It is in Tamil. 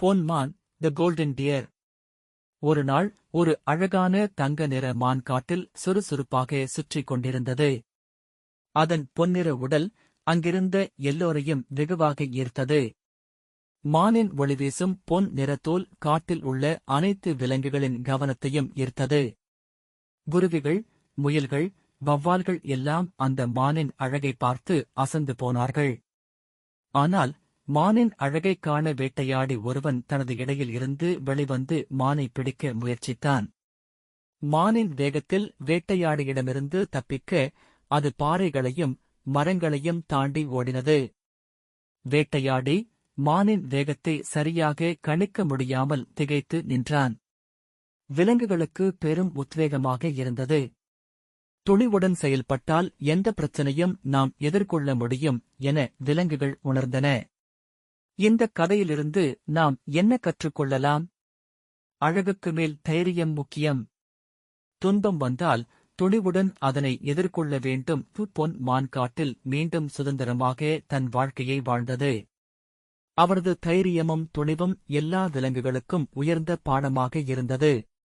பொன்மான் த கோல்டன் டியர். ஒரு நாள் ஒரு அழகான தங்க நிற மான் காட்டில் சுறுசுறுப்பாக சுற்றிக் கொண்டிருந்தது. அதன் பொன்னிற உடல் அங்கிருந்த எல்லோரையும் வெகுவாக ஈர்த்தது. மானின் ஒளிவீசும் பொன் நிறத்தோல் காட்டில் உள்ள அனைத்து விலங்குகளின் கவனத்தையும் ஈர்த்தது. குருவிகள் முயல்கள் வவ்வால்கள் எல்லாம் அந்த மானின் அழகை பார்த்து அசந்து போனார்கள். ஆனால் மானின் அழகைக் காண வேட்டையாடி ஒருவன் தனது இடையில் இருந்து வெளிவந்து மானை பிடிக்க முயற்சித்தான். மானின் வேகத்தில் வேட்டையாடியிடமிருந்து தப்பிக்க அது பாறைகளையும் மரங்களையும் தாண்டி ஓடினது. வேட்டையாடி மானின் வேகத்தை சரியாக கணிக்க முடியாமல் திகைத்து நின்றான். விலங்குகளுக்கு பெரும் உத்வேகமாக இருந்தது. துணிவுடன் செயல்பட்டால் எந்த பிரச்சனையும் நாம் எதிர்கொள்ள முடியும் என விலங்குகள் உணர்ந்தன. இந்த கதையிலிருந்து நாம் என்ன கற்றுக்கொள்ளலாம்? அழகுக்கு மேல் தைரியம் முக்கியம். துன்பம் வந்தால் துணிவுடன் அதனை எதிர்கொள்ள வேண்டும். பொன் மான்காட்டில் மீண்டும் சுதந்திரமாக தன் வாழ்க்கையை வாழ்ந்தது. அவரது தைரியமும் துணிவும் எல்லா விலங்குகளுக்கும் உயர்ந்த பாடமாக இருந்தது.